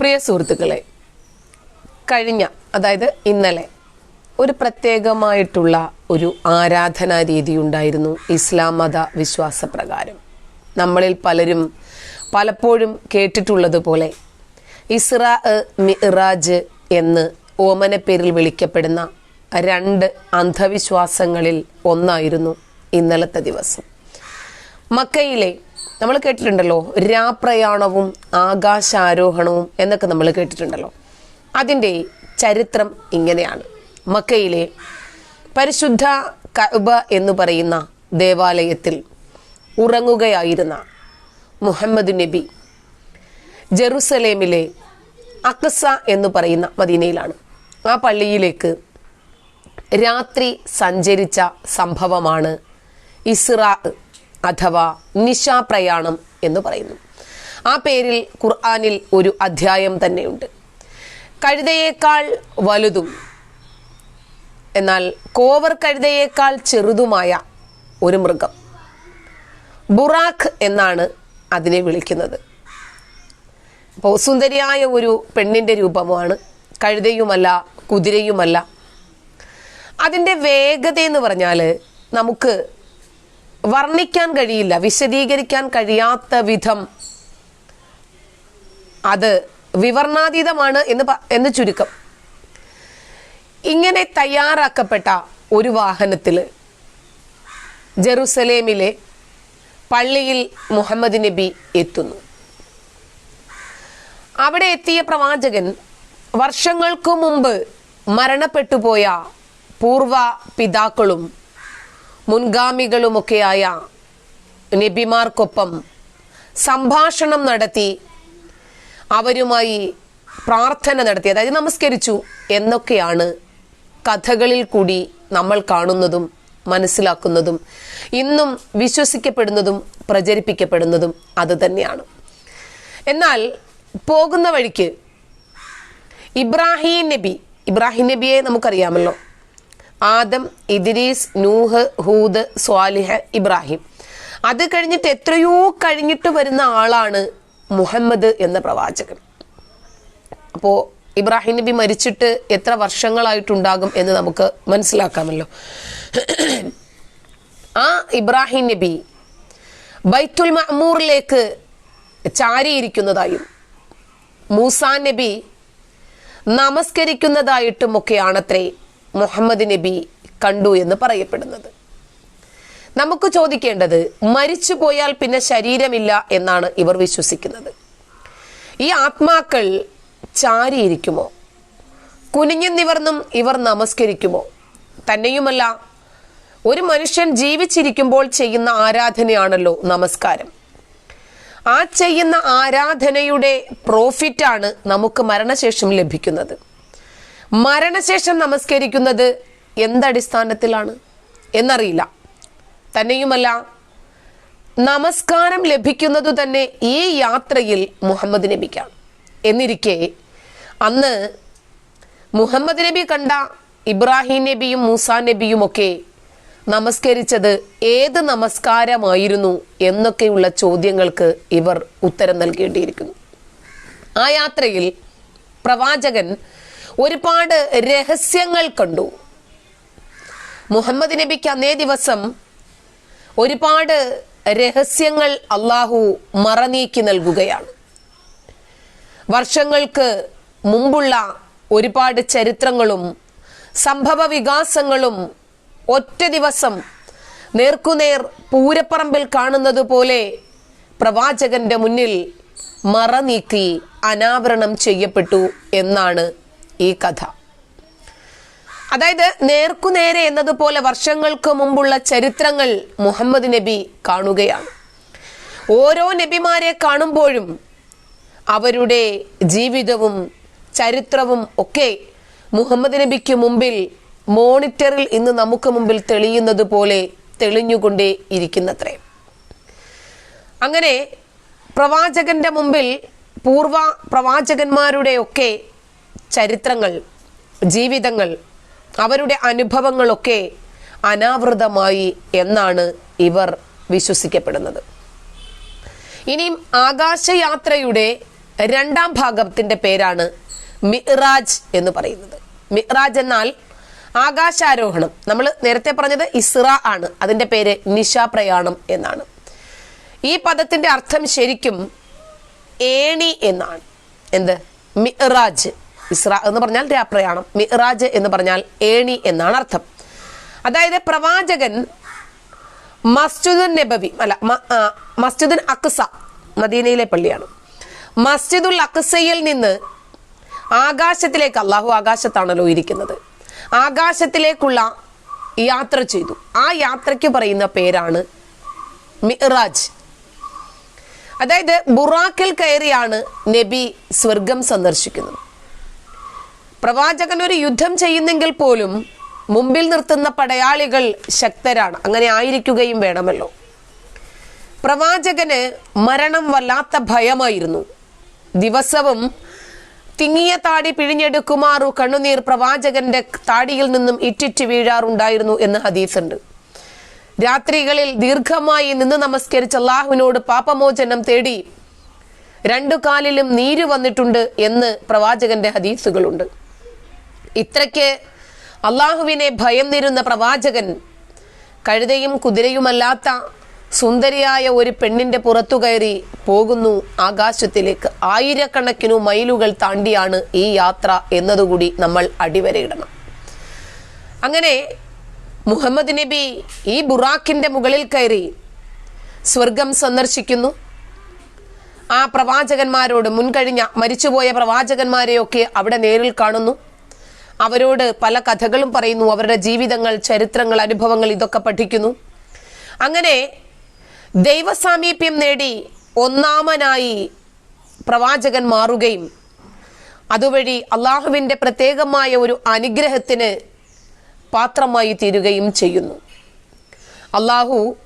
പ്രിയ സുഹൃത്തുക്കളെ കഴിഞ്ഞ അതായത് ഇന്നലെ ഒരു പ്രത്യേകമായിട്ടുള്ള ഒരു ആരാധനാ രീതി ഉണ്ടായിരുന്നു ഇസ്ലാം മത വിശ്വാസപ്രകാരം നമ്മളിൽ പലരും പലപ്പോഴും കേട്ടിട്ടുള്ളതുപോലെ ഇസ്രാ മിറാജ് എന്ന് ഓമന പേരിൽ വിളിക്കപ്പെടുന്ന രണ്ട് അന്ധവിശ്വാസങ്ങളിൽ ഒന്നായിരുന്നു ഇന്നലത്തെ ദിവസം. മക്കയിലെ നമ്മൾ കേട്ടിട്ടുണ്ടല്ലോ രാപ്രയാണവും ആകാശാരോഹണവും എന്നൊക്കെ നമ്മൾ കേട്ടിട്ടുണ്ടല്ലോ. അതിന്റെ ചരിത്രം ഇങ്ങനെയാണ്. മക്കയിലെ പരിശുദ്ധ കഅബ എന്ന് പറയുന്ന ദേവാലയത്തിൽ ഉറങ്ങുകയായിരുന്ന മുഹമ്മദ് നബി ജെറുസലേമിലെ അക്സ എന്ന് പറയുന്ന മദീനയിലാണ്. ആ പള്ളിയിലേക്ക് രാത്രി സഞ്ചരിച്ച സംഭവമാണ് ഇസ്രാ അഥവാ നിശാപ്രയാണം എന്ന് പറയുന്നു. ആ പേരിൽ ഖുർആാനിൽ ഒരു അധ്യായം തന്നെയുണ്ട്. കഴുതയേക്കാൾ വലുതും എന്നാൽ കോവർ കഴുതയേക്കാൾ ചെറുതുമായ ഒരു മൃഗം. ബുറാഖ് എന്നാണ് അതിനെ വിളിക്കുന്നത്. അപ്പോൾ സുന്ദരിയായ ഒരു പെണ്ണിന്റെ രൂപമാണ്. കഴുതയുമല്ല കുതിരയുമല്ല. അതിന്റെ വേഗത എന്ന് പറഞ്ഞാൽ നമുക്ക് വർണിക്കാൻ കഴിയില്ല വിശദീകരിക്കാൻ കഴിയാത്ത വിധം അത് വിവർണാതീതമാണ് എന്ന് എന്ന് ചുരുക്കം. ഇങ്ങനെ തയ്യാറാക്കപ്പെട്ട ഒരു വാഹനത്തിൽ ജെറുസലേമിലെ പള്ളിയിൽ മുഹമ്മദ് നബി എത്തുന്നു. അവിടെ എത്തിയ പ്രവാചകൻ വർഷങ്ങൾക്കു മുമ്പ് മരണപ്പെട്ടുപോയ പൂർവ പിതാക്കളും മുൻഗാമികളുമൊക്കെയായ നബിമാർക്കൊപ്പം സംഭാഷണം നടത്തി അവരുമായി പ്രാർത്ഥന നടത്തി അതായത് നമസ്കരിച്ചു എന്നൊക്കെയാണ് കഥകളിൽ കൂടി നമ്മൾ കാണുന്നതും മനസ്സിലാക്കുന്നതും ഇന്നും വിശ്വസിക്കപ്പെടുന്നതും പ്രചരിപ്പിക്കപ്പെടുന്നതും അത് തന്നെയാണ്. എന്നാൽ പോകുന്ന വഴിക്ക് ഇബ്രാഹിം നബി ഇബ്രാഹിം നബിയെ നമുക്കറിയാമല്ലോ. ആദം ഇദ്രീസ് നൂഹ് ഹൂദ് സ്വാലിഹ് ഇബ്രാഹിം. അത് കഴിഞ്ഞിട്ട് എത്രയോ കഴിഞ്ഞിട്ട് വരുന്ന ആളാണ് മുഹമ്മദ് എന്ന പ്രവാചകൻ. അപ്പോൾ ഇബ്രാഹിം നബി മരിച്ചിട്ട് എത്ര വർഷങ്ങളായിട്ടുണ്ടാകും എന്ന് നമുക്ക് മനസ്സിലാക്കാമല്ലോ. ആ ഇബ്രാഹിം നബി ബൈത്തുൽ മഅമൂറിലേക്ക് ചാരിയിരിക്കുന്നതായും മൂസാ നബി നമസ്കരിക്കുന്നതായിട്ടുമൊക്കെയാണത്രേ മുഹമ്മദ് നബി കണ്ടു എന്ന് പറയപ്പെടുന്നത്. നമുക്ക് ചോദിക്കേണ്ടത് മരിച്ചു പോയാൽ പിന്നെ ശരീരമില്ല എന്നാണ് ഇവർ വിശ്വസിക്കുന്നത്. ഈ ആത്മാക്കൾ ചാരിയിരിക്കുമോ? കുനിഞ്ഞു നിവർന്നും ഇവർ നമസ്കരിക്കുമോ? തന്നെയുമല്ല ഒരു മനുഷ്യൻ ജീവിച്ചിരിക്കുമ്പോൾ ചെയ്യുന്ന ആരാധനയാണല്ലോ നമസ്കാരം. ആ ചെയ്യുന്ന ആരാധനയുടെ പ്രോഫിറ്റാണ് നമുക്ക് മരണശേഷം ലഭിക്കുന്നത്. മരണശേഷം നമസ്കരിക്കുന്നത് എന്തടിസ്ഥാനത്തിലാണ് എന്നറിയില്ല. തന്നെയുമല്ല നമസ്കാരം ലഭിക്കുന്നതു തന്നെ ഈ യാത്രയിൽ മുഹമ്മദ് നബിക്കാണ്. എന്നിരിക്കെ അന്ന് മുഹമ്മദ് നബി കണ്ട ഇബ്രാഹിം നബിയും മൂസ നബിയും ഒക്കെ നമസ്കരിച്ചത് ഏത് നമസ്കാരമായിരുന്നു എന്നൊക്കെയുള്ള ചോദ്യങ്ങൾക്ക് ഇവർ ഉത്തരം നൽകേണ്ടിയിരിക്കുന്നു. ആ യാത്രയിൽ പ്രവാചകൻ ഒരുപാട് രഹസ്യങ്ങൾ കണ്ടു. മുഹമ്മദ് നബിക്ക് അന്നേ ദിവസം ഒരുപാട് രഹസ്യങ്ങൾ അള്ളാഹു മറനീക്കി നൽകുകയാണ്. വർഷങ്ങൾക്ക് മുമ്പുള്ള ഒരുപാട് ചരിത്രങ്ങളും സംഭവ വികാസങ്ങളും ഒറ്റ ദിവസം നേർക്കുനേർ പൂരപ്പറമ്പിൽ കാണുന്നത് പോലെ പ്രവാചകന്റെ മുന്നിൽ മറനീക്കി അനാവരണം ചെയ്യപ്പെട്ടു എന്നാണ് ഈ കഥ. അതായത് നേർക്കുനേരെ എന്നതുപോലെ വർഷങ്ങൾക്ക് മുമ്പുള്ള ചരിത്രങ്ങൾ മുഹമ്മദ് നബി കാണുകയാണ്. ഓരോ നബിമാരെ കാണുമ്പോഴും അവരുടെ ജീവിതവും ചരിത്രവും ഒക്കെ മുഹമ്മദ് നബിക്ക് മുമ്പിൽ മോണിറ്ററിൽ ഇന്ന് നമുക്ക് മുമ്പിൽ തെളിയുന്നത് പോലെ തെളിഞ്ഞുകൊണ്ടേ ഇരിക്കുന്നത്രേ. അങ്ങനെ പ്രവാചകന്റെ മുമ്പിൽ പൂർവ പ്രവാചകന്മാരുടെയൊക്കെ ചരിത്രങ്ങൾ ജീവിതങ്ങൾ അവരുടെ അനുഭവങ്ങളൊക്കെ അനാവൃതമായി എന്നാണ് ഇവർ വിശ്വസിക്കപ്പെടുന്നത്. ഇനിയും ആകാശയാത്രയുടെ രണ്ടാം ഭാഗത്തിന്റെ പേരാണ് മിറാജ് എന്ന് പറയുന്നത്. മിറാജ് എന്നാൽ ആകാശാരോഹണം. നമ്മൾ നേരത്തെ പറഞ്ഞത് ഇസ്ര ആണ്. അതിന്റെ പേര് നിശാപ്രയാണം എന്നാണ്. ഈ പദത്തിന്റെ അർത്ഥം ശരിക്കും ഏണി എന്നാണ്. എന്ത്? മിറാജ്. ഇസ്ര എന്ന് പറഞ്ഞാൽ രാപ്രയാണം മിറാജ് എന്ന് പറഞ്ഞാൽ ഏണി എന്നാണ് അർത്ഥം. അതായത് പ്രവാചകൻ മസ്ജിദുൻ നബവി അല്ല മസ്ജിദുൻ അക്സ മദീനയിലെ പള്ളിയാണ്. മസ്ജിദുൽ അക്സയിൽ നിന്ന് ആകാശത്തിലേക്ക് അള്ളാഹു ആകാശത്താണല്ലോ ഇരിക്കുന്നത്. ആകാശത്തിലേക്കുള്ള യാത്ര ചെയ്തു. ആ യാത്രയ്ക്ക് പറയുന്ന പേരാണ് മിറാജ്. അതായത് ബുറാക്കിൽ കയറിയാണ് നബി സ്വർഗം സന്ദർശിക്കുന്നത്. പ്രവാചകൻ ഒരു യുദ്ധം ചെയ്യുന്നെങ്കിൽ പോലും മുമ്പിൽ നിർത്തുന്ന പടയാളികൾ ശക്തരാണ്. അങ്ങനെ ആയിരിക്കുകയും വേണമല്ലോ. പ്രവാചകന് മരണം വല്ലാത്ത ഭയമായിരുന്നു. ദിവസവും തിങ്ങിയ താടി പിഴിഞ്ഞെടുക്കുമാറു കണ്ണുനീർ പ്രവാചകന്റെ താടിയിൽ നിന്നും ഇറ്റിറ്റ് വീഴാറുണ്ടായിരുന്നു എന്ന് ഹദീസുണ്ട്. രാത്രികളിൽ ദീർഘമായി നിന്ന് നമസ്കരിച്ച അള്ളാഹുവിനോട് പാപമോചനം തേടി രണ്ടു കാലിലും നീര് വന്നിട്ടുണ്ട് എന്ന് പ്രവാചകന്റെ ഹദീസുകളുണ്ട്. ഇത്രയ്ക്ക് അള്ളാഹുവിനെ ഭയന്നിരുന്ന പ്രവാചകൻ കഴുതയും കുതിരയുമല്ലാത്ത സുന്ദരിയായ ഒരു പെണ്ണിന്റെ പുറത്തു കയറി പോകുന്നു ആകാശത്തിലേക്ക്. ആയിരക്കണക്കിനു മൈലുകൾ താണ്ടിയാണ് ഈ യാത്ര എന്നതുകൂടി നമ്മൾ അടിവരയിടണം. അങ്ങനെ മുഹമ്മദ് നബി ഈ ബുറാക്കിന്റെ മുകളിൽ കയറി സ്വർഗം സന്ദർശിക്കുന്നു. ആ പ്രവാചകന്മാരോട് മുൻകഴിഞ്ഞ മരിച്ചുപോയ പ്രവാചകന്മാരെയൊക്കെ അവിടെ നേരിൽ കാണുന്നു. അവരോട് പല കഥകളും പറയുന്നു അവരുടെ ജീവിതങ്ങൾ ചരിത്രങ്ങൾ അനുഭവങ്ങൾ ഇതൊക്കെ പഠിക്കുന്നു. അങ്ങനെ ദൈവസാമീപ്യം നേടി ഒന്നാമനായി പ്രവാചകൻ മാറുകയും അതുവഴി അള്ളാഹുവിന്റെ പ്രത്യേകമായ ഒരു അനുഗ്രഹത്തിന് പാത്രമായി തീരുകയും ചെയ്യുന്നു. അള്ളാഹു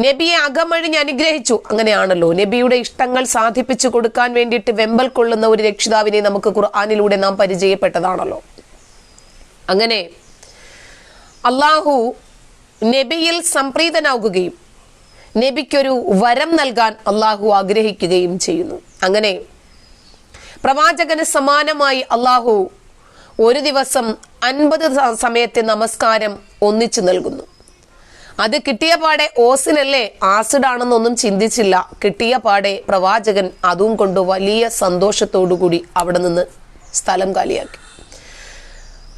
നബിയെ അകമഴിഞ്ഞ് അനുഗ്രഹിച്ചു. അങ്ങനെയാണല്ലോ. നബിയുടെ ഇഷ്ടങ്ങൾ സാധിപ്പിച്ചു കൊടുക്കാൻ വേണ്ടിയിട്ട് വെമ്പൽ കൊള്ളുന്ന ഒരു രക്ഷിതാവിനെ നമുക്ക് ഖുർആാനിലൂടെ നാം പരിചയപ്പെട്ടതാണല്ലോ. അങ്ങനെ അള്ളാഹു നബിയിൽ സംപ്രീതനാകുകയും നബിക്കൊരു വരം നൽകാൻ അള്ളാഹു ആഗ്രഹിക്കുകയും ചെയ്യുന്നു. അങ്ങനെ പ്രവാചകന് സമാനമായി അള്ളാഹു ഒരു ദിവസം അൻപത് സമയത്തെ നമസ്കാരം ഒന്നിച്ചു നൽകുന്നു. അത് കിട്ടിയ പാടെ ഓസിനല്ലേ ആസിഡ് ആണെന്നൊന്നും ചിന്തിച്ചില്ല. കിട്ടിയ പാടെ പ്രവാചകൻ അതും കൊണ്ട് വലിയ സന്തോഷത്തോടു കൂടി അവിടെ നിന്ന് സ്ഥലം കാലിയാക്കി.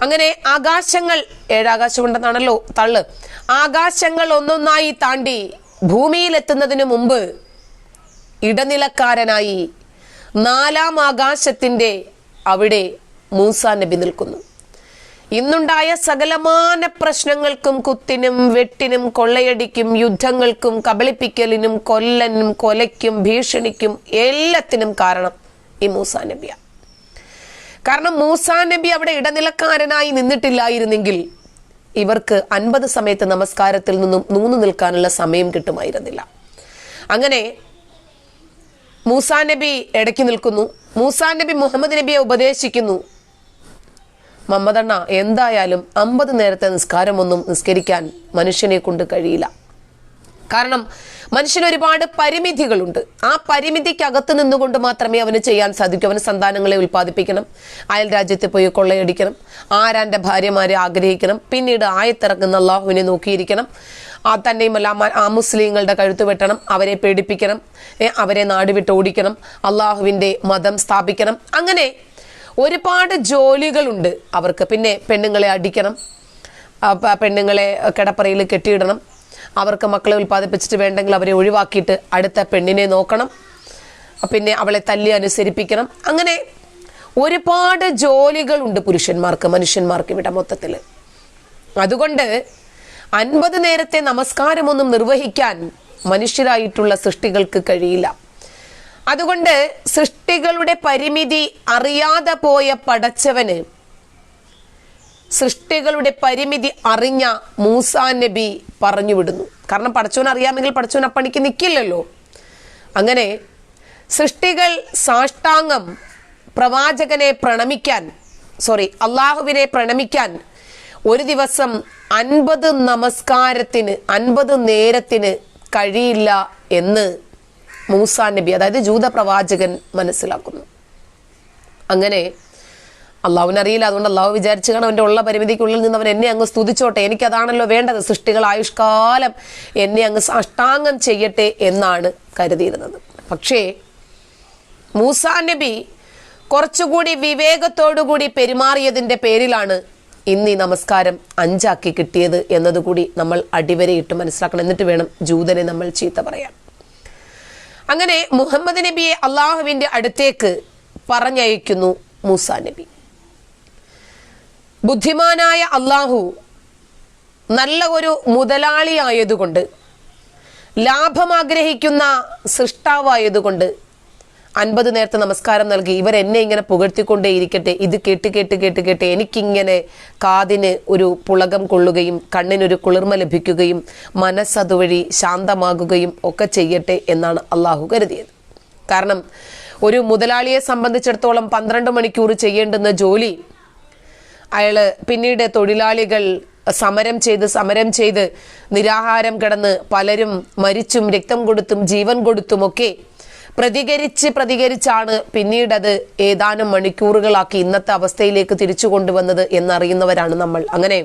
അങ്ങനെ ആകാശങ്ങൾ ഏഴാകാശമുണ്ടെന്നാണല്ലോ തള്ള്. ആകാശങ്ങൾ ഒന്നൊന്നായി താണ്ടി ഭൂമിയിലെത്തുന്നതിന് മുമ്പ് ഇടനിലക്കാരനായി നാലാം ആകാശത്തിന്റെ അവിടെ മൂസാ നബി നിൽക്കുന്നു. ഇന്നുണ്ടായ സകലമാന പ്രശ്നങ്ങൾക്കും കുത്തിനും വെട്ടിനും കൊള്ളയടിക്കും യുദ്ധങ്ങൾക്കും കബളിപ്പിക്കലിനും കൊല്ലനും കൊലയ്ക്കും ഭീഷണിക്കും എല്ലാത്തിനും കാരണം ഈ മൂസാ നബിയാണ് കാരണം മൂസാ നബി അവിടെ ഇടനിലക്കാരനായി നിന്നിട്ടില്ലായിരുന്നെങ്കിൽ ഇവർക്ക് അൻപത് സമയത്ത് നമസ്കാരത്തിൽ നിന്നും നൂന്നു നിൽക്കാനുള്ള സമയം കിട്ടുമായിരുന്നില്ല. അങ്ങനെ മൂസാ നബി ഇടയ്ക്ക് നിൽക്കുന്നു. മൂസാ നബി മുഹമ്മദ് നബിയെ ഉപദേശിക്കുന്നു. മമ്മദണ്ണ എന്തായാലും അമ്പത് നേരത്തെ നിസ്കാരമൊന്നും നിസ്കരിക്കാൻ മനുഷ്യനെ കൊണ്ട് കഴിയില്ല. കാരണം മനുഷ്യന് ഒരുപാട് പരിമിതികളുണ്ട്. ആ പരിമിതിക്കകത്ത് നിന്നുകൊണ്ട് മാത്രമേ അവന് ചെയ്യാൻ സാധിക്കൂ. അവന് സന്താനങ്ങളെ ഉൽപ്പാദിപ്പിക്കണം. അയൽ രാജ്യത്ത് പോയി കൊള്ളയടിക്കണം. ആരാന്റെ ഭാര്യമാരെ ആഗ്രഹിക്കണം. പിന്നീട് ആയത്തിറങ്ങുന്ന അള്ളാഹുവിനെ നോക്കിയിരിക്കണം. ആ തന്നെയുമല്ല ആ മുസ്ലിങ്ങളുടെ കഴുത്ത് വെട്ടണം. അവരെ പേടിപ്പിക്കണം. അവരെ നാടുവിട്ട് ഓടിക്കണം. അള്ളാഹുവിന്റെ മതം സ്ഥാപിക്കണം. അങ്ങനെ ഒരുപാട് ജോലികളുണ്ട് അവർക്ക്. പിന്നെ പെണ്ണുങ്ങളെ അടിക്കണം. പെണ്ണുങ്ങളെ കിടപ്പറയിൽ കെട്ടിയിടണം. അവർക്ക് മക്കളെ ഉൽപ്പാദിപ്പിച്ചിട്ട് വേണ്ടെങ്കിൽ അവരെ ഒഴിവാക്കിയിട്ട് അടുത്ത പെണ്ണിനെ നോക്കണം. പിന്നെ അവളെ തല്ലി അനുസരിപ്പിക്കണം. അങ്ങനെ ഒരുപാട് ജോലികളുണ്ട് പുരുഷന്മാർക്ക് മനുഷ്യന്മാർക്ക് ഇവിടെ മൊത്തത്തിൽ അതുകൊണ്ട് അൻപത് നേരത്തെ നമസ്കാരമൊന്നും നിർവഹിക്കാൻ മനുഷ്യരായിട്ടുള്ള സൃഷ്ടികൾക്ക് കഴിയില്ല. അതുകൊണ്ട് സൃഷ്ടികളുടെ പരിമിതി അറിയാതെ പോയ പടച്ചവന് സൃഷ്ടികളുടെ പരിമിതി അറിഞ്ഞ മൂസാ നബി പറഞ്ഞു വിടുന്നു കാരണം പഠിച്ചവൻ അറിയാമെങ്കിൽ പഠിച്ചവൻ അപ്പണിക്ക് നിൽക്കില്ലല്ലോ അങ്ങനെ സൃഷ്ടികൾ സാഷ്ടാംഗം പ്രവാചകനെ പ്രണമിക്കാൻ സോറി അള്ളാഹുവിനെ പ്രണമിക്കാൻ ഒരു ദിവസം അൻപത് നമസ്കാരത്തിന് അൻപത് നേരത്തിന് കഴിയില്ല എന്ന് മൂസാ നബി അതായത് ജൂത പ്രവാചകൻ മനസ്സിലാക്കുന്നു. അങ്ങനെ അള്ളാഹുവിനറിയില്ല. അതുകൊണ്ട് അള്ളാഹു വിചാരിച്ചു കാണാൻ അവന്റെ ഉള്ള പരിമിതിക്കുള്ളിൽ നിന്ന് അവൻ എന്നെ അങ്ങ് സ്തുതിച്ചോട്ടെ. എനിക്കതാണല്ലോ വേണ്ടത്. സൃഷ്ടികൾ ആയുഷ്കാലം എന്നെ അങ്ങ് സാഷ്ടാംഗം ചെയ്യട്ടെ എന്നാണ് കരുതിയിരുന്നത്. പക്ഷേ മൂസാ നബി കുറച്ചുകൂടി വിവേകത്തോടുകൂടി പെരുമാറിയതിന്റെ പേരിലാണ് ഇന്ന് ഈ നമസ്കാരം അഞ്ചാക്കി കിട്ടിയത് എന്നതുകൂടി നമ്മൾ അടിവരയിട്ട് മനസ്സിലാക്കണം. എന്നിട്ട് വേണം ജൂതനെ നമ്മൾ ചീത്ത പറയാൻ. അങ്ങനെ മുഹമ്മദ് നബിയെ അള്ളാഹുവിന്റെ അടുത്തേക്ക് പറഞ്ഞയക്കുന്നു മൂസാ നബി. ബുദ്ധിമാനായ അള്ളാഹു നല്ല ഒരു മുതലാളിയായതുകൊണ്ട് ലാഭം ആഗ്രഹിക്കുന്ന സൃഷ്ടാവായതുകൊണ്ട് അൻപത് നേരത്തെ നമസ്കാരം നൽകി. ഇവർ എന്നെ ഇങ്ങനെ പുകഴ്ത്തിക്കൊണ്ടേയിരിക്കട്ടെ ഇത് കേട്ട് കേട്ട് കേട്ട് കേട്ട് എനിക്കിങ്ങനെ കാതിന് ഒരു പുളകം കൊള്ളുകയും കണ്ണിനൊരു കുളിർമ ലഭിക്കുകയും മനസ്സതുവഴി ശാന്തമാകുകയും ഒക്കെ ചെയ്യട്ടെ എന്നാണ് അള്ളാഹു കരുതിയത്. കാരണം ഒരു മുതലാളിയെ സംബന്ധിച്ചിടത്തോളം പന്ത്രണ്ട് മണിക്കൂർ ചെയ്യേണ്ടുന്ന ജോലി അയാൾ പിന്നീട് തൊഴിലാളികൾ സമരം ചെയ്ത് സമരം ചെയ്ത് നിരാഹാരം കിടന്ന് പലരും മരിച്ചും രക്തം കൊടുത്തും ജീവൻ കൊടുത്തുമൊക്കെ പ്രതികരിച്ച് പ്രതികരിച്ചാണ് പിന്നീട് അത് ഏതാനും മണിക്കൂറുകളാക്കി ഇന്നത്തെ അവസ്ഥയിലേക്ക് തിരിച്ചു കൊണ്ടുവന്നത് എന്നറിയുന്നവരാണ് നമ്മൾ. അങ്ങനെ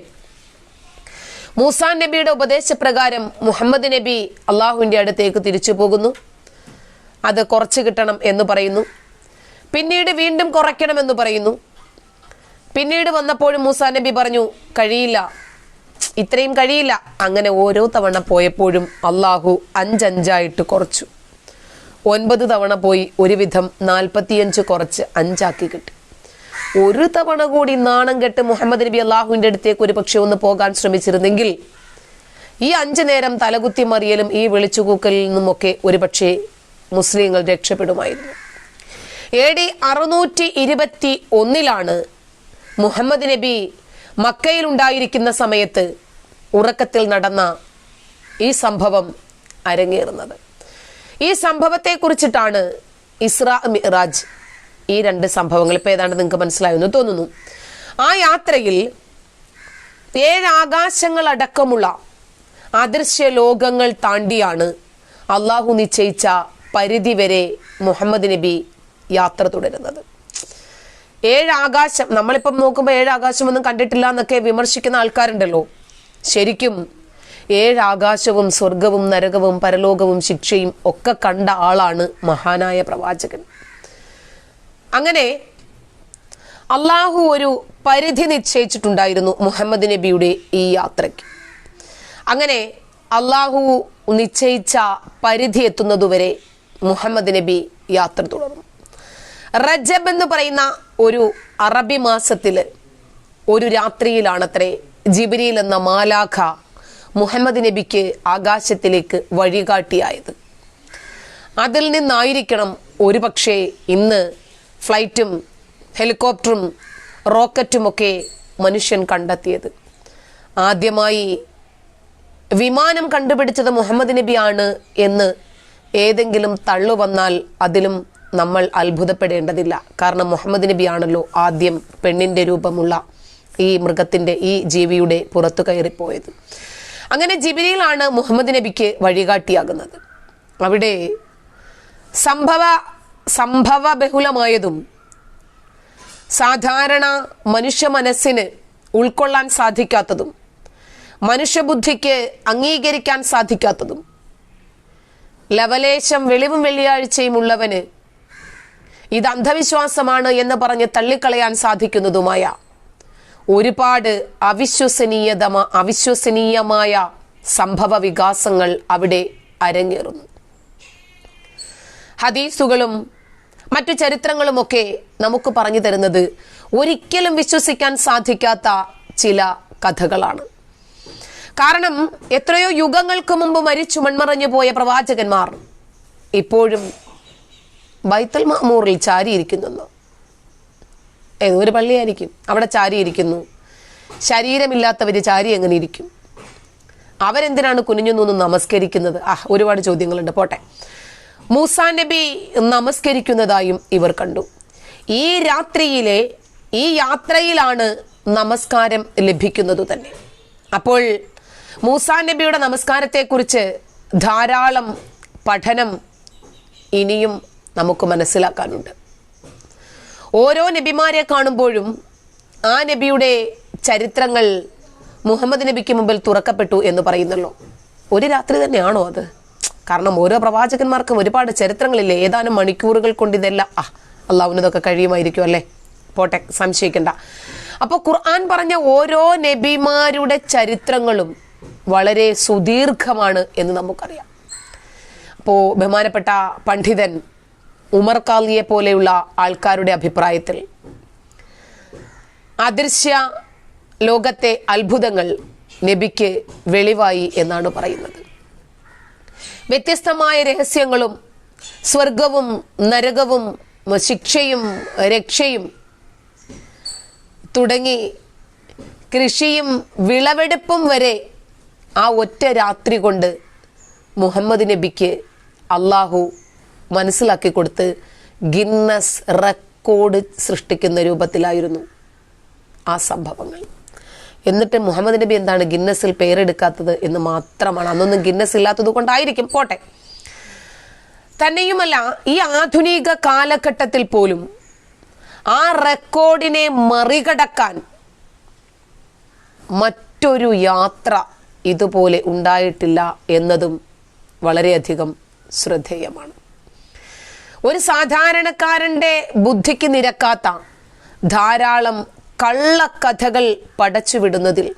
മൂസാൻ നബിയുടെ ഉപദേശപ്രകാരം മുഹമ്മദ് നബി അള്ളാഹുവിന്റെ അടുത്തേക്ക് തിരിച്ചു പോകുന്നു. അത് കുറച്ച് കിട്ടണം എന്ന് പറയുന്നു. പിന്നീട് വീണ്ടും കുറയ്ക്കണമെന്ന് പറയുന്നു. പിന്നീട് വന്നപ്പോഴും മൂസാ നബി പറഞ്ഞു കഴിയില്ല. ഇത്രയും കഴിയില്ല. അങ്ങനെ ഓരോ തവണ പോയപ്പോഴും അള്ളാഹു അഞ്ചഞ്ചായിട്ട് കുറച്ചു. ഒൻപത് തവണ പോയി ഒരുവിധം നാൽപ്പത്തിയഞ്ച് കുറച്ച് അഞ്ചാക്കി കിട്ടി. ഒരു തവണ കൂടി നാണം കെട്ട് മുഹമ്മദ് നബി അള്ളാഹുവിന്റെ അടുത്തേക്ക് ഒരു പക്ഷെ ഒന്ന് പോകാൻ ശ്രമിച്ചിരുന്നെങ്കിൽ ഈ അഞ്ചു നേരം തലകുത്തി മറിയലും ഈ വിളിച്ചുകൂക്കലിൽ നിന്നുമൊക്കെ ഒരുപക്ഷെ മുസ്ലിങ്ങൾ രക്ഷപ്പെടുമായിരുന്നു. എ ഡി അറുന്നൂറ്റി ഇരുപത്തി ഒന്നിലാണ് മുഹമ്മദ് നബി മക്കയിൽ ഉണ്ടായിരിക്കുന്ന സമയത്ത് ഉറക്കത്തിൽ നടന്ന ഈ സംഭവം അരങ്ങേറുന്നത്. ഈ സംഭവത്തെ കുറിച്ചിട്ടാണ് ഇസ്രാ മിറാജ് ഈ രണ്ട് സംഭവങ്ങൾ ഇപ്പൊ ഏതാണ്ട് നിങ്ങൾക്ക് മനസ്സിലായെന്ന് തോന്നുന്നു. ആ യാത്രയിൽ ഏഴ് അടക്കമുള്ള അദൃശ്യ ലോകങ്ങൾ താണ്ടിയാണ് അള്ളാഹു നിശ്ചയിച്ച പരിധി വരെ മുഹമ്മദ് നബി യാത്ര തുടരുന്നത്. ഏഴ് ആകാശം നമ്മളിപ്പം നോക്കുമ്പോൾ ഏഴ് ആകാശമൊന്നും കണ്ടിട്ടില്ല എന്നൊക്കെ വിമർശിക്കുന്ന ആൾക്കാരുണ്ടല്ലോ. ശരിക്കും ഏഴ് ആകാശവും സ്വർഗവും നരകവും പരലോകവും ശിക്ഷയും ഒക്കെ കണ്ട ആളാണ് മഹാനായ പ്രവാചകൻ. അങ്ങനെ അള്ളാഹു ഒരു പരിധി നിശ്ചയിച്ചിട്ടുണ്ടായിരുന്നു മുഹമ്മദ് നബിയുടെ ഈ യാത്രയ്ക്ക്. അങ്ങനെ അള്ളാഹു നിശ്ചയിച്ച പരിധി എത്തുന്നതുവരെ മുഹമ്മദ് നബി യാത്ര തുടർന്നു. റജബ് എന്ന് പറയുന്ന ഒരു അറബി മാസത്തിൽ ഒരു രാത്രിയിലാണത്രേ ജിബിരിയിൽ എന്ന മാലാഖ മുഹമ്മദ് നബിക്ക് ആകാശത്തിലേക്ക് വഴികാട്ടിയായത്. അതിൽ നിന്നായിരിക്കണം ഒരു പക്ഷേ ഇന്ന് ഫ്ലൈറ്റും ഹെലികോപ്റ്ററും റോക്കറ്റുമൊക്കെ മനുഷ്യൻ കണ്ടെത്തിയത്. ആദ്യമായി വിമാനം കണ്ടുപിടിച്ചത് മുഹമ്മദ് നബിയാണ് എന്ന് ഏതെങ്കിലും തള്ളു വന്നാൽ അതിലും നമ്മൾ അത്ഭുതപ്പെടേണ്ടതില്ല. കാരണം മുഹമ്മദ് നബിയാണല്ലോ ആദ്യം പെണ്ണിന്റെ രൂപമുള്ള ഈ മൃഗത്തിന്റെ ഈ ജീവിയുടെ പുറത്തു കയറിപ്പോയത് അങ്ങനെ ജിബിരിയിലാണ് മുഹമ്മദ് നബിക്ക് വഴികാട്ടിയാകുന്നത്. അവിടെ സംഭവ സംഭവ ബഹുലമായതും സാധാരണ മനുഷ്യ മനസ്സിന് ഉൾക്കൊള്ളാൻ സാധിക്കാത്തതും മനുഷ്യബുദ്ധിക്ക് അംഗീകരിക്കാൻ സാധിക്കാത്തതും ലവലേശം വെളിവും വെള്ളിയാഴ്ചയും ഉള്ളവന് ഇത് അന്ധവിശ്വാസമാണ് എന്ന് പറഞ്ഞ് തള്ളിക്കളയാൻ സാധിക്കുന്നതുമായ ഒരുപാട് അവിശ്വസനീയതമ അവിശ്വസനീയമായ സംഭവ വികാസങ്ങൾ അവിടെ അരങ്ങേറുന്നു. ഹദീസുകളും മറ്റു ചരിത്രങ്ങളുമൊക്കെ നമുക്ക് പറഞ്ഞു തരുന്നത് ഒരിക്കലും വിശ്വസിക്കാൻ സാധിക്കാത്ത ചില കഥകളാണ്. കാരണം എത്രയോ യുഗങ്ങൾക്ക് മുമ്പ് മരിച്ചു മൺമറഞ്ഞു പോയ പ്രവാചകന്മാർ ഇപ്പോഴും ബൈത്തൽ മാമൂറിൽ ചാരിയിരിക്കുന്നു ഏതോ ഒരു പള്ളിയായിരിക്കും. അവിടെ ചാരിയിരിക്കുന്നു. ശരീരമില്ലാത്തവർ ചാരി എങ്ങനെ ഇരിക്കും? അവരെന്തിനാണ് കുനിഞ്ഞു നിന്ന് നമസ്കരിക്കുന്നത്? ആ ഒരുപാട് ചോദ്യങ്ങളുണ്ട്. പോട്ടെ. മൂസാ നബി നമസ്കരിക്കുന്നതായും ഇവർ കണ്ടു. ഈ രാത്രിയിലെ ഈ യാത്രയിലാണ് നമസ്കാരം ലഭിക്കുന്നത് തന്നെ. അപ്പോൾ മൂസാ നബിയുടെ നമസ്കാരത്തെക്കുറിച്ച് ധാരാളം പഠനം ഇനിയും നമുക്ക് മനസ്സിലാക്കാനുണ്ട്. ഓരോ നബിമാരെ കാണുമ്പോഴും ആ നബിയുടെ ചരിത്രങ്ങൾ മുഹമ്മദ് നബിക്ക് മുമ്പിൽ തുറക്കപ്പെട്ടു എന്ന് പറയുന്നല്ലോ ഒരു രാത്രി തന്നെയാണോ അത്? കാരണം ഓരോ പ്രവാചകന്മാർക്കും ഒരുപാട് ചരിത്രങ്ങളില്ലേ? ഏതാനും മണിക്കൂറുകൾ കൊണ്ട് ഇതെല്ലാം ആ അള്ളാവിനതൊക്കെ കഴിയുമായിരിക്കും അല്ലേ? പോട്ടെ സംശയിക്കണ്ട. അപ്പോൾ ഖുർആൻ പറഞ്ഞ ഓരോ നബിമാരുടെ ചരിത്രങ്ങളും വളരെ സുദീർഘമാണ് എന്ന് നമുക്കറിയാം. അപ്പോൾ ബഹുമാനപ്പെട്ട പണ്ഡിതൻ ഉമർ കാലിയെ പോലെയുള്ള ആൾക്കാരുടെ അഭിപ്രായത്തിൽ അദൃശ്യ ലോകത്തെ അത്ഭുതങ്ങൾ നബിക്ക് വെളിവായി എന്നാണ് പറയുന്നത്. വ്യത്യസ്തമായ രഹസ്യങ്ങളും സ്വർഗവും നരകവും ശിക്ഷയും രക്ഷയും തുടങ്ങി കൃഷിയും വിളവെടുപ്പും വരെ ആ ഒറ്റ രാത്രി കൊണ്ട് മുഹമ്മദ് നബിക്ക് അള്ളാഹു മനസ്സിലാക്കി കൊടുത്ത് ഗിന്നസ് റെക്കോർഡ് സൃഷ്ടിക്കുന്ന രൂപത്തിലായിരുന്നു ആ സംഭവങ്ങൾ. എന്നിട്ട് മുഹമ്മദ് നബി എന്താണ് ഗിന്നസിൽ പേരെടുക്കാത്തത് എന്ന് മാത്രമാണ്. അന്നൊന്നും ഗിന്നസ് ഇല്ലാത്തത് കൊണ്ടായിരിക്കും. പോട്ടെ. തന്നെയുമല്ല ഈ ആധുനിക കാലഘട്ടത്തിൽ പോലും ആ റെക്കോർഡിനെ മറികടക്കാൻ മറ്റൊരു യാത്ര ഇതുപോലെ ഉണ്ടായിട്ടില്ല എന്നതും വളരെയധികം ശ്രദ്ധേയമാണ്. ഒരു സാധാരണക്കാരന്റെ ബുദ്ധിക്ക് നിരക്കാത്ത ധാരാളം കള്ളക്കഥകൾ പടച്ചുവിടുന്നതിൽ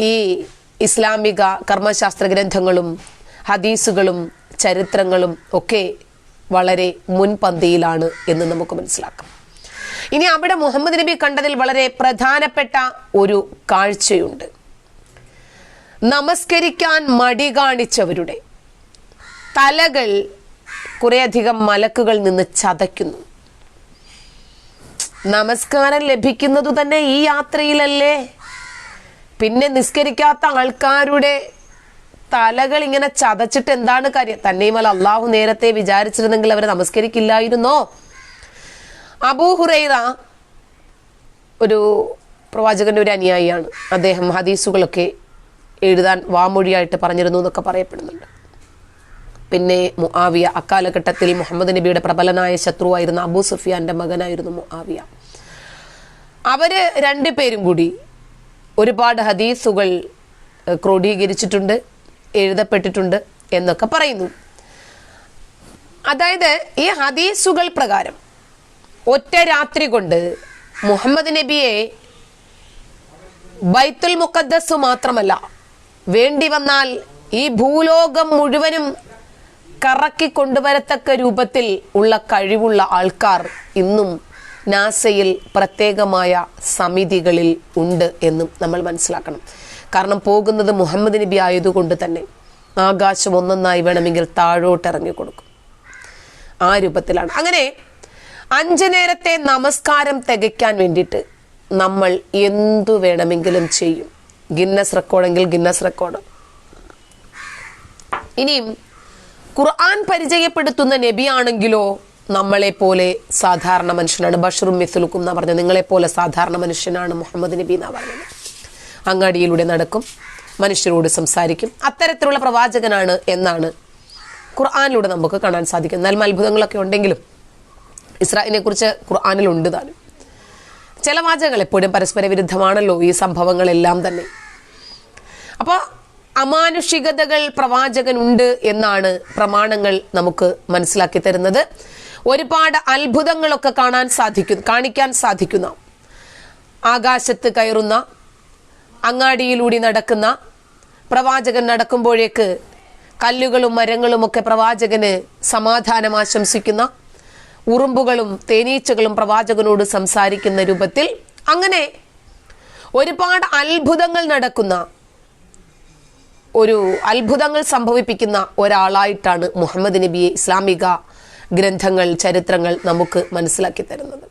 ഈ ഇസ്ലാമിക കർമ്മശാസ്ത്ര ഗ്രന്ഥങ്ങളും ഹദീസുകളും ചരിത്രങ്ങളും ഒക്കെ വളരെ മുൻപന്തിയിലാണ് എന്ന് നമുക്ക് മനസ്സിലാക്കാം. ഇനി അവിടെ മുഹമ്മദ് നബി കണ്ടതിൽ വളരെ പ്രധാനപ്പെട്ട ഒരു കാഴ്ചയുണ്ട്. നമസ്കരിക്കാൻ മടി കാണിച്ചവരുടെ തലകൾ കുറേയധികം മലക്കുകൾ നിന്ന് ചതയ്ക്കുന്നു. നമസ്കാരം ലഭിക്കുന്നത് തന്നെ ഈ യാത്രയിലല്ലേ? പിന്നെ നിസ്കരിക്കാത്ത ആൾക്കാരുടെ തലകൾ ഇങ്ങനെ ചതച്ചിട്ട് എന്താണ് കാര്യം? തന്നെയുമല്ല അള്ളാഹു നേരത്തെ വിചാരിച്ചിരുന്നെങ്കിൽ അവരെ നമസ്കരിക്കില്ലായിരുന്നോ? അബൂഹുറൈറ ഒരു പ്രവാചകന്റെ ഒരു അനുയായിയാണ്. അദ്ദേഹം ഹദീസുകളൊക്കെ എഴുതാൻ വാമൊഴിയായിട്ട് പറഞ്ഞിരുന്നു എന്നൊക്കെ പറയപ്പെടുന്നുണ്ട്. പിന്നെ മുആവിയ അക്കാലഘട്ടത്തിൽ മുഹമ്മദ് നബിയുടെ പ്രബലനായ ശത്രുവായിരുന്ന അബൂ സുഫിയാന്റെ മകനായിരുന്നു മുആവിയ. അവർ രണ്ടുപേരും കൂടി ഒരുപാട് ഹദീസുകൾ ക്രോഡീകരിച്ചിട്ടുണ്ട് എഴുതപ്പെട്ടിട്ടുണ്ട് എന്നൊക്കെ പറയുന്നു. അതായത് ഈ ഹദീസുകൾ പ്രകാരം ഒറ്റ രാത്രി കൊണ്ട് മുഹമ്മദ് നബിയെ ബൈത്തുൽ മുഖദ്ദസ് മാത്രമല്ല വേണ്ടി വന്നാൽ ഈ ഭൂലോകം മുഴുവനും കറക്കി കൊണ്ടുവരത്തക്ക രൂപത്തിൽ ഉള്ള കഴിവുള്ള ആൾക്കാർ ഇന്നും നാസയിൽ പ്രത്യേകമായ സമിതികളിൽ ഉണ്ട് എന്നും നമ്മൾ മനസ്സിലാക്കണം. കാരണം പോകുന്നത് മുഹമ്മദ് നബി ആയതുകൊണ്ട് തന്നെ ആകാശം ഒന്നൊന്നായി വേണമെങ്കിൽ താഴോട്ട് ഇറങ്ങി കൊടുക്കും ആ രൂപത്തിലാണ്. അങ്ങനെ അഞ്ചു നേരത്തെ നമസ്കാരം തികയ്ക്കാൻ വേണ്ടിയിട്ട് നമ്മൾ എന്തു വേണമെങ്കിലും ചെയ്യും. ഗിന്നസ് റെക്കോർഡെങ്കിൽ ഗിന്നസ് റെക്കോർഡ്. ഇനിയും ഖുർആൻ പരിചയപ്പെടുത്തുന്ന നബിയാണെങ്കിലോ നമ്മളെ പോലെ സാധാരണ മനുഷ്യനാണ്. ബഷറും മിസുലുക്കും എന്നാ പറഞ്ഞത്. നിങ്ങളെ പോലെ സാധാരണ മനുഷ്യനാണ് മുഹമ്മദ് നബി എന്നാ പറഞ്ഞത് അങ്ങാടിയിലൂടെ നടക്കും. മനുഷ്യരോട് സംസാരിക്കും. അത്തരത്തിലുള്ള പ്രവാചകനാണ് എന്നാണ് ഖുർആാനിലൂടെ നമുക്ക് കാണാൻ സാധിക്കും. എന്നാലും അത്ഭുതങ്ങളൊക്കെ ഉണ്ടെങ്കിലും ഇസ്രായേലിനെ കുറിച്ച് ഖുർആാനിലുണ്ട് താനും. ചില വാചകങ്ങൾ എപ്പോഴും പരസ്പര വിരുദ്ധമാണല്ലോ ഈ സംഭവങ്ങളെല്ലാം തന്നെ. അപ്പോൾ അമാനുഷികതകൾ പ്രവാചകൻ ഉണ്ട് എന്നാണ് പ്രമാണങ്ങൾ നമുക്ക് മനസ്സിലാക്കി തരുന്നത്. ഒരുപാട് അത്ഭുതങ്ങളൊക്കെ കാണാൻ സാധിക്കും കാണിക്കാൻ സാധിക്കുന്ന ആകാശത്ത് കയറുന്ന അങ്ങാടിയിലൂടെ നടക്കുന്ന പ്രവാചകൻ നടക്കുമ്പോഴേക്ക് കല്ലുകളും മരങ്ങളും ഒക്കെ പ്രവാചകന് സമാധാനം ആശംസിക്കുന്ന ഉറുമ്പുകളും തേനീച്ചകളും പ്രവാചകനോട് സംസാരിക്കുന്ന രൂപത്തിൽ അങ്ങനെ ഒരുപാട് അത്ഭുതങ്ങൾ നടക്കുന്ന ഒരു അത്ഭുതങ്ങൾ സംഭവിപ്പിക്കുന്ന ഒരാളായിട്ടാണ് മുഹമ്മദ് നബിയെ ഇസ്ലാമിക ഗ്രന്ഥങ്ങൾ ചരിത്രങ്ങൾ നമുക്ക് മനസ്സിലാക്കി തരുന്നത്.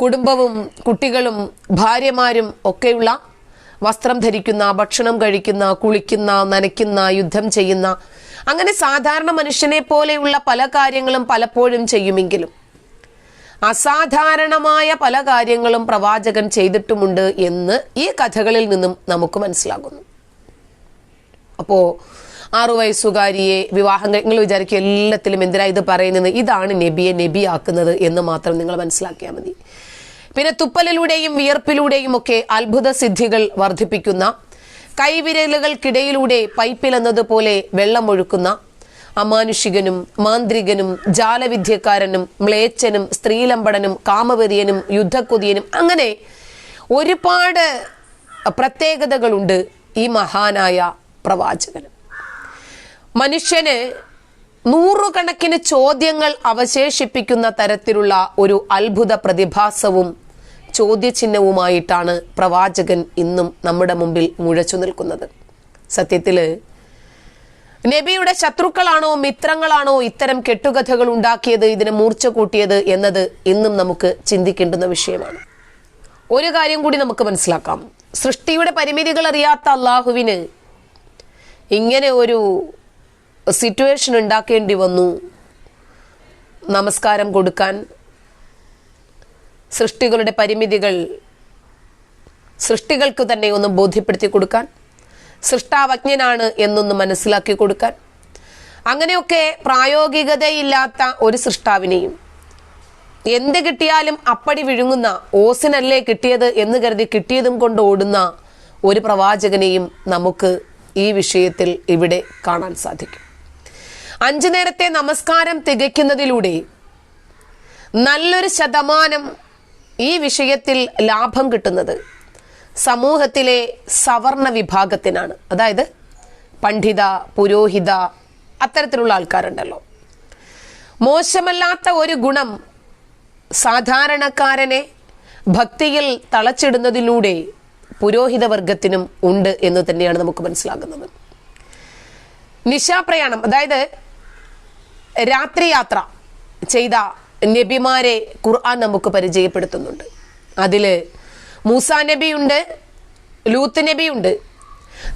കുടുംബവും കുട്ടികളും ഭാര്യമാരും ഒക്കെയുള്ള വസ്ത്രം ധരിക്കുന്ന ഭക്ഷണം കഴിക്കുന്ന കുളിക്കുന്ന നനയ്ക്കുന്ന യുദ്ധം ചെയ്യുന്ന അങ്ങനെ സാധാരണ മനുഷ്യനെ പോലെയുള്ള പല കാര്യങ്ങളും പലപ്പോഴും ചെയ്യുമെങ്കിലും അസാധാരണമായ പല കാര്യങ്ങളും പ്രവാചകൻ ചെയ്തിട്ടുമുണ്ട് എന്ന് ഈ കഥകളിൽ നിന്നും നമുക്ക് മനസ്സിലാകുന്നു. അപ്പോൾ ആറു വയസ്സുകാരിയെ വിവാഹം നിങ്ങൾ വിചാരിക്കും എല്ലാത്തിലും എന്തിനാ ഇത് പറയുന്നത് ഇതാണ് നബിയെ നബിയാക്കുന്നത് എന്ന് മാത്രം നിങ്ങൾ മനസ്സിലാക്കിയാൽ മതി. പിന്നെ തുപ്പലിലൂടെയും വിയർപ്പിലൂടെയും ഒക്കെ അത്ഭുത സിദ്ധികൾ വർദ്ധിപ്പിക്കുന്ന കൈവിരലുകൾക്കിടയിലൂടെ വെള്ളം വെള്ളമൊഴുക്കുന്ന അമാനുഷികനും മാന്ത്രികനും ജാലവിദ്യക്കാരനും മ്ലേച്ഛനും സ്ത്രീലമ്പടനും കാമവെറിയനും യുദ്ധക്കൊതിയനും അങ്ങനെ ഒരുപാട് പ്രത്യേകതകളുണ്ട് ഈ മഹാനായ പ്രവാചകന് മനുഷ്യന് നൂറുകണക്കിന് ചോദ്യങ്ങൾ അവശേഷിപ്പിക്കുന്ന തരത്തിലുള്ള ഒരു അത്ഭുത പ്രതിഭാസവും ചോദ്യചിഹ്നവുമായിട്ടാണ് പ്രവാചകൻ ഇന്നും നമ്മുടെ മുമ്പിൽ മുഴച്ചു നിൽക്കുന്നത്. സത്യത്തിൽ നബിയുടെ ശത്രുക്കളാണോ മിത്രങ്ങളാണോ ഇത്തരം കെട്ടുകഥകൾ ഉണ്ടാക്കിയത് ഇതിനെ മൂർച്ച കൂട്ടിയത് എന്നത് ഇന്നും നമുക്ക് ചിന്തിക്കേണ്ടുന്ന വിഷയമാണ്. ഒരു കാര്യം കൂടി നമുക്ക് മനസ്സിലാക്കാം. സൃഷ്ടിയുടെ പരിമിതികൾ അറിയാത്ത അള്ളാഹുവിന് ഇങ്ങനെ ഒരു സിറ്റുവേഷൻ ഉണ്ടാക്കേണ്ടി വന്നു. നമസ്കാരം കൊടുക്കാൻ സൃഷ്ടികളുടെ പരിമിതികൾ സൃഷ്ടികൾക്ക് തന്നെ ഒന്ന് ബോധ്യപ്പെടുത്തി കൊടുക്കാൻ സൃഷ്ടാവജ്ഞനാണ് എന്നൊന്ന് മനസ്സിലാക്കി കൊടുക്കാൻ. അങ്ങനെയൊക്കെ പ്രായോഗികതയില്ലാത്ത ഒരു സൃഷ്ടാവിനെയും എന്ത് കിട്ടിയാലും അപ്പടി വിഴുങ്ങുന്ന ഓസിനല്ലേ കിട്ടിയത് എന്ന് കരുതി കിട്ടിയതും കൊണ്ട് ഓടുന്ന ഒരു പ്രവാചകനെയും നമുക്ക് ഈ വിഷയത്തിൽ ഇവിടെ കാണാൻ സാധിക്കും. അഞ്ചു നേരത്തെ നമസ്കാരം തികയ്ക്കുന്നതിലൂടെ നല്ലൊരു ശതമാനം ഈ വിഷയത്തിൽ ലാഭം കിട്ടുന്നത് സമൂഹത്തിലെ സവർണ വിഭാഗത്തിനാണ്. അതായത് പണ്ഡിത പുരോഹിത അത്തരത്തിലുള്ള ആൾക്കാരുണ്ടല്ലോ. മോശമല്ലാത്ത ഒരു ഗുണം സാധാരണക്കാരനെ ഭക്തിയിൽ തളച്ചിടുന്നതിലൂടെ പുരോഹിത വർഗത്തിനും ഉണ്ട് എന്ന് തന്നെയാണ് നമുക്ക് മനസ്സിലാകുന്നത്. നിശാപ്രയാണം അതായത് രാത്രിയാത്ര ചെയ്ത നബിമാരെ ഖുർആൻ നമുക്ക് പരിചയപ്പെടുത്തുന്നുണ്ട്. അതിൽ മൂസാ നബിയുണ്ട് ലൂത്ത് നബിയുണ്ട്.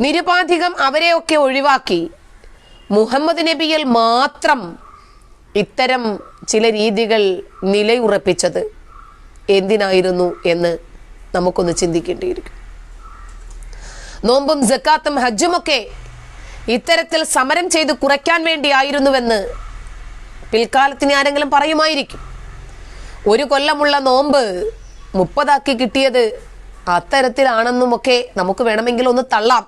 നിരുപാധികം അവരെയൊക്കെ ഒഴിവാക്കി മുഹമ്മദ് നബിയിൽ മാത്രം ഇത്തരം ചില രീതികൾ നിലയുറപ്പിച്ചത് എന്തിനായിരുന്നു എന്ന് നമുക്കൊന്ന് ചിന്തിക്കേണ്ടിയിരിക്കും. നോമ്പും ജക്കാത്തും ഹജ്ജുമൊക്കെ ഇത്തരത്തിൽ സമരം ചെയ്ത് കുറയ്ക്കാൻ വേണ്ടിയായിരുന്നുവെന്ന് പിൽക്കാലത്തിന് ആരെങ്കിലും പറയുമായിരിക്കും. ഒരു കൊല്ലമുള്ള നോമ്പ് മുപ്പതാക്കി കിട്ടിയത് അത്തരത്തിലാണെന്നുമൊക്കെ നമുക്ക് വേണമെങ്കിൽ ഒന്ന് തള്ളാം.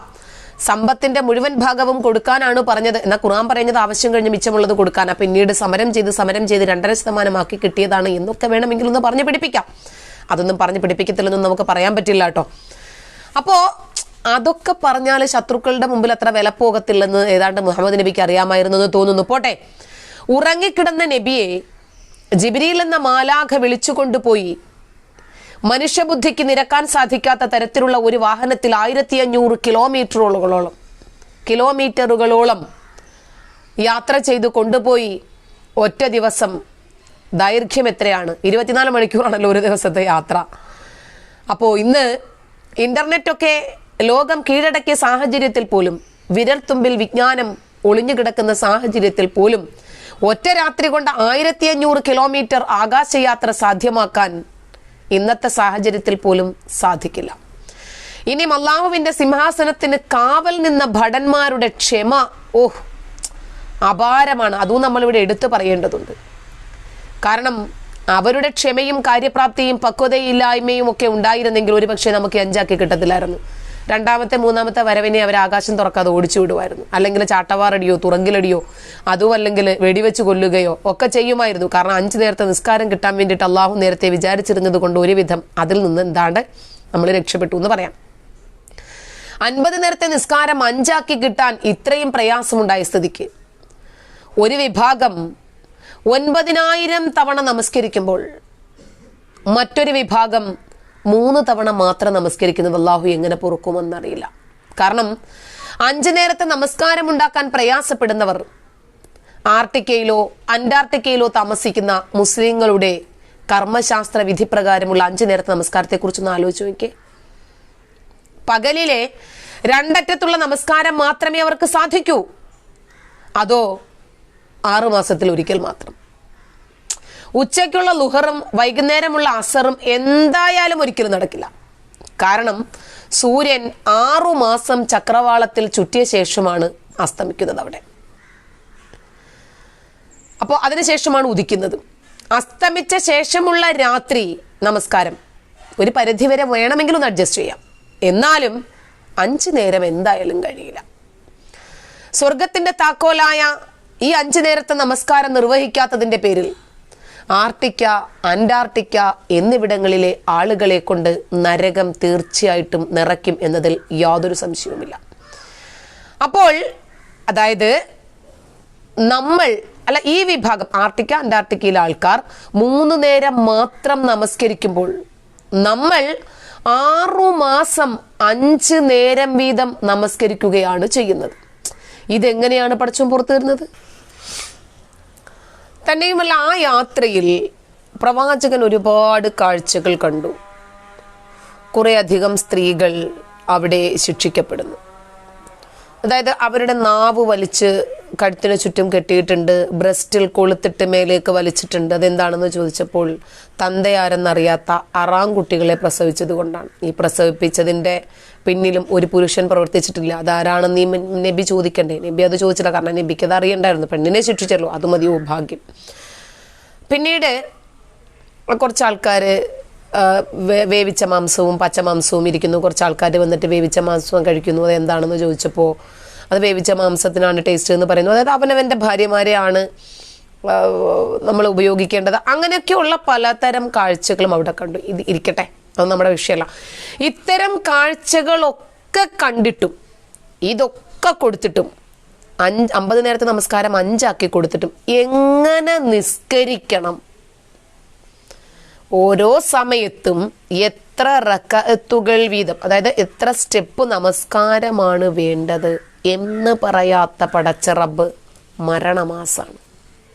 സമ്പത്തിന്റെ മുഴുവൻ ഭാഗവും കൊടുക്കാനാണ് പറഞ്ഞത്. എന്നാൽ ഖുർആൻ പറയുന്നത് ആവശ്യം കഴിഞ്ഞ് മിച്ചമുള്ളത് കൊടുക്കാനാ. പിന്നീട് സമരം ചെയ്ത് സമരം ചെയ്ത് രണ്ടര ശതമാനമാക്കി കിട്ടിയതാണ് എന്നൊക്കെ വേണമെങ്കിൽ ഒന്ന് പറഞ്ഞു പിടിപ്പിക്കാം. അതൊന്നും പറഞ്ഞു പിടിപ്പിക്കത്തില്ലെന്നും നമുക്ക് പറയാൻ പറ്റില്ല കേട്ടോ. അപ്പോ അതൊക്കെ പറഞ്ഞാൽ ശത്രുക്കളുടെ മുമ്പിൽ അത്ര വില പോകത്തില്ലെന്ന് ഏതാണ്ട് മുഹമ്മദ് നബിക്ക് അറിയാമായിരുന്നു എന്ന് തോന്നുന്നു. പോട്ടെ. ഉറങ്ങിക്കിടന്ന നബിയെ ജിബിരിയിൽ എന്ന മാലാഖ വിളിച്ചുകൊണ്ടുപോയി. മനുഷ്യബുദ്ധിക്ക് നിരക്കാൻ സാധിക്കാത്ത തരത്തിലുള്ള ഒരു വാഹനത്തിൽ ആയിരത്തി അഞ്ഞൂറ് കിലോമീറ്ററുകളോളം കിലോമീറ്ററുകളോളം യാത്ര ചെയ്ത് കൊണ്ടുപോയി. ഒറ്റ ദിവസം ദൈർഘ്യം എത്രയാണ് ഇരുപത്തിനാല് മണിക്കൂറാണല്ലോ ഒരു ദിവസത്തെ യാത്ര. അപ്പോൾ ഇന്ന് ഇന്റർനെറ്റൊക്കെ ലോകം കീഴടക്കിയ സാഹചര്യത്തിൽ പോലും വിരൽത്തുമ്പിൽ വിജ്ഞാനം ഒളിഞ്ഞുകിടക്കുന്ന സാഹചര്യത്തിൽ പോലും ഒറ്റ രാത്രി കൊണ്ട് ആയിരത്തി അഞ്ഞൂറ് കിലോമീറ്റർ ആകാശയാത്ര സാധ്യമാക്കാൻ ഇന്നത്തെ സാഹചര്യത്തിൽ പോലും സാധിക്കില്ല. ഇനി മല്ലാഹുവിന്റെ സിംഹാസനത്തിന് കാവൽ നിന്ന ഭടന്മാരുടെ ക്ഷമ ഓഹ് അപാരമാണ്. അതും നമ്മളിവിടെ എടുത്തു പറയേണ്ടതുണ്ട്. കാരണം അവരുടെ ക്ഷമയും കാര്യപ്രാപ്തിയും പക്വതയില്ലായ്മയും ഒക്കെ ഉണ്ടായിരുന്നെങ്കിൽ ഒരുപക്ഷെ നമുക്ക് അഞ്ചാക്കി കിട്ടത്തില്ലായിരുന്നു. രണ്ടാമത്തെ മൂന്നാമത്തെ വരവിനെ അവർ ആകാശം തുറക്കാതെ ഓടിച്ചു വിടുമായിരുന്നു അല്ലെങ്കിൽ ചാട്ടവാറടിയോ തുറങ്കിലടിയോ അതും അല്ലെങ്കിൽ വെടിവെച്ച് കൊല്ലുകയോ ഒക്കെ ചെയ്യുമായിരുന്നു. കാരണം അഞ്ച് നേരത്തെ നിസ്കാരം കിട്ടാൻ വേണ്ടിയിട്ട് അള്ളാഹു നേരത്തെ വിചാരിച്ചിരുന്നത് കൊണ്ട് ഒരുവിധം അതിൽ നിന്ന് എന്താണ്ട് നമ്മൾ രക്ഷപ്പെട്ടു എന്ന് പറയാം. അൻപത് നേരത്തെ നിസ്കാരം അഞ്ചാക്കി കിട്ടാൻ ഇത്രയും പ്രയാസമുണ്ടായ സ്ഥിതിക്ക് ഒരു വിഭാഗം ഒൻപതിനായിരം തവണ നമസ്കരിക്കുമ്പോൾ മറ്റൊരു വിഭാഗം മൂന്ന് തവണ മാത്രം നമസ്കരിക്കുന്നത് അള്ളാഹു എങ്ങനെ പൊറുക്കുമെന്നറിയില്ല. കാരണം അഞ്ചു നേരത്തെ നമസ്കാരം ഉണ്ടാക്കാൻ പ്രയാസപ്പെടുന്നവർ ആർട്ടിക്കയിലോ അന്റാർട്ടിക്കയിലോ താമസിക്കുന്ന മുസ്ലിങ്ങളുടെ കർമ്മശാസ്ത്ര വിധി പ്രകാരമുള്ള അഞ്ചു നേരത്തെ നമസ്കാരത്തെക്കുറിച്ചൊന്ന് ആലോചിച്ച് നോക്കിയേ. പകലിലെ രണ്ടറ്റത്തുള്ള നമസ്കാരം മാത്രമേ അവർക്ക് സാധിക്കൂ. അതോ ആറുമാസത്തിൽ ഒരിക്കൽ മാത്രം. ഉച്ചയ്ക്കുള്ള ലുഹറും വൈകുന്നേരമുള്ള അസറും എന്തായാലും ഒരിക്കലും നടക്കില്ല. കാരണം സൂര്യൻ ആറു മാസം ചക്രവാളത്തിൽ ചുറ്റിയ ശേഷമാണ് അസ്തമിക്കുന്നത് അവിടെ. അപ്പോൾ അതിനുശേഷമാണ് ഉദിക്കുന്നത്. അസ്തമിച്ച ശേഷമുള്ള രാത്രി നമസ്കാരം. ഒരു പരിധിവരെ വേണമെങ്കിൽ ഒന്ന് അഡ്ജസ്റ്റ് ചെയ്യാം. എന്നാലും അഞ്ചു നേരം എന്തായാലും കഴിയില്ല. സ്വർഗത്തിന്റെ താക്കോലായ ഈ അഞ്ചു നേരത്തെ നമസ്കാരം നിർവഹിക്കാത്തതിന്റെ പേരിൽ ആർട്ടിക്ക അന്റാർട്ടിക്ക എന്നിവിടങ്ങളിലെ ആളുകളെ കൊണ്ട് നരകം തീർച്ചയായിട്ടും നിറയ്ക്കും എന്നതിൽ യാതൊരു സംശയവുമില്ല. അപ്പോൾ അതായത് നമ്മൾ അല്ല ഈ വിഭാഗം ആർട്ടിക്ക അന്റാർട്ടിക്കയിലെ ആൾക്കാർ മൂന്ന് നേരം മാത്രം നമസ്കരിക്കുമ്പോൾ നമ്മൾ ആറു മാസം അഞ്ച് നേരം വീതം നമസ്കരിക്കുകയാണ് ചെയ്യുന്നത്. ഇതെങ്ങനെയാണ് പഠിച്ചും പുറത്തു വരുന്നത് തന്നെയുമല്ല ആ യാത്രയിൽ പ്രവാചകൻ ഒരുപാട് കാഴ്ചകൾ കണ്ടു. കുറേയധികം സ്ത്രീകൾ അവിടെ ശിക്ഷിക്കപ്പെടുന്നു. അതായത് അവരുടെ നാവ് വലിച്ച് കഴുത്തിന് ചുറ്റും കെട്ടിയിട്ടുണ്ട് ബ്രസ്റ്റിൽ കൊളുത്തിട്ട് മേലേക്ക് വലിച്ചിട്ടുണ്ട്. അതെന്താണെന്ന് ചോദിച്ചപ്പോൾ തന്തയാരെന്നറിയാത്ത അറാം കുട്ടികളെ പ്രസവിച്ചത് കൊണ്ടാണ് ഈ പ്രസവിപ്പിച്ചതിന്റെ പിന്നിലും ഒരു പുരുഷൻ പ്രവർത്തിച്ചിട്ടില്ല. അതാരാണെന്ന് ഈ നബി ചോദിക്കണ്ടേ? നബി അത് ചോദിച്ചില്ല. കാരണം നബിക്ക് അത് അറിയണ്ടായിരുന്നു. പെണ്ണിനെ ശിക്ഷിച്ചല്ലോ. അത് മതിയോ ഭാഗ്യം. പിന്നീട് കുറച്ച് വേവിച്ച മാംസവും പച്ച മാംസവും ഇരിക്കുന്നു. കുറച്ച് ആൾക്കാർ വന്നിട്ട് വേവിച്ച മാംസവും കഴിക്കുന്നു. അത് എന്താണെന്ന് ചോദിച്ചപ്പോൾ അത് വേവിച്ച മാംസത്തിനാണ് ടേസ്റ്റ് എന്ന് പറയുന്നു. അതായത് അവനവന്റെ ഭാര്യമാരെയാണ് നമ്മൾ ഉപയോഗിക്കേണ്ടത്. അങ്ങനെയൊക്കെയുള്ള പലതരം കാഴ്ചകളും അവിടെ കണ്ടു. ഇത് ഇരിക്കട്ടെ. അത് നമ്മുടെ വിഷയമല്ല. ഇത്തരം കാഴ്ചകളൊക്കെ കണ്ടിട്ടും ഇതൊക്കെ കൊടുത്തിട്ടും അഞ്ച് അമ്പത് നേരത്തെ നമസ്കാരം അഞ്ചാക്കി കൊടുത്തിട്ടും എങ്ങനെ നിസ്കരിക്കണം? ഓരോ സമയത്തും എത്ര റക്കത്തുകൾ വീതം അതായത് എത്ര സ്റ്റെപ്പ് നമസ്കാരമാണ് വേണ്ടത് എന്ന് പറയാത്ത പടച്ച റബ്ബ് മരണമാസാണ്.